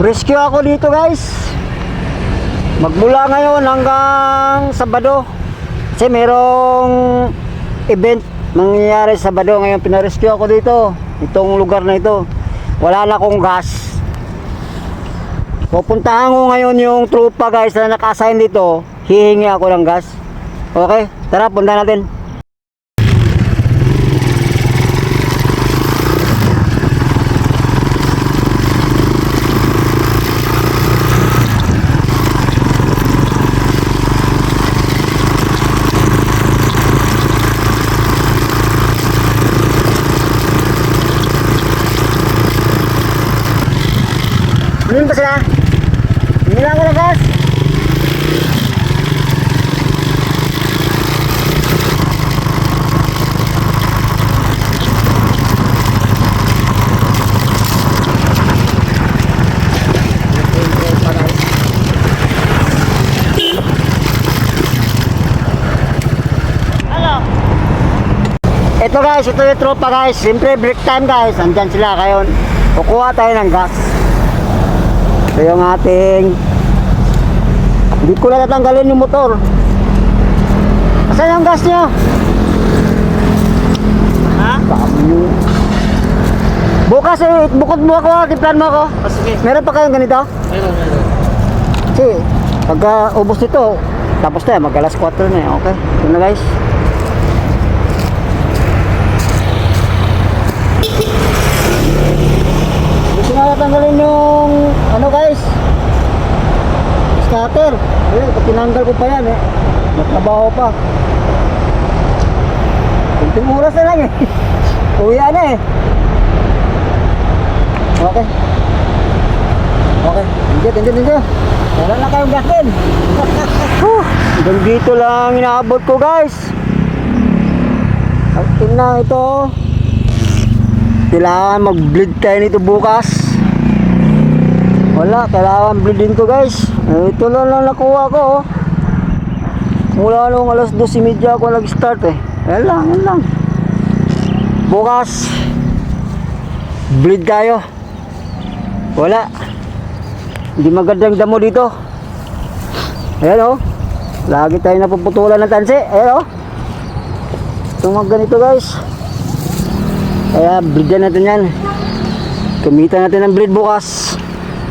Rescue ako dito guys. Magmula ngayon hanggang Sabado. Kasi merong event mangyayari sa Sabado. Ngayon pinarescue ako dito. Itong lugar na ito. Wala na akong gas. Pupuntahan ko ngayon yung trupa guys na naka-assign dito. Hihingi ako ng gas. Okay? Tara, punta natin. Ano ba sila? Hindi lang ako ng gas. Ito guys, ito yung tropa guys. Siyempre break time guys. Andyan sila kayon. Kukuha tayo ng gas. Ito yung ating Hindi ko na natanggalin yung motor Asan yung gas nyo? Ha? Dami Bukas eh, bukod mo ako, tiplan mo ako Oh, sige. Meron pa kayong ganito? Meron, meron. Kasi pagka ubos nito Tapos na, mag alas 4 na eh, okay? Ito na guys Gusto na natanggalin yung ano guys Scatter. Pag tinanggal ko pa yan eh. Nagtrabaho pa. Kunting oras na lang eh. Uwi na eh. Okay. Okay, hindi, hindi, hindi Wala na kayong gasin Hanggang dito lang inaabot ko guys. Ang na ito. Kailangan mag-bleed tayo nito bukas Wala, kailangan bleedin to guys. Eh, Ito lang lang nakuha ko oh. Mula nung alas 12.30 ako nag-start eh. Yan lang, yan lang. Bukas Bleed tayo. Wala. Hindi magandang damo dito. Ayan oh. Lagi tayo napuputulan ng tansi. Ayan oh. Mga ganito guys. Kaya bleedan natin yan. Kumita natin ng bleed bukas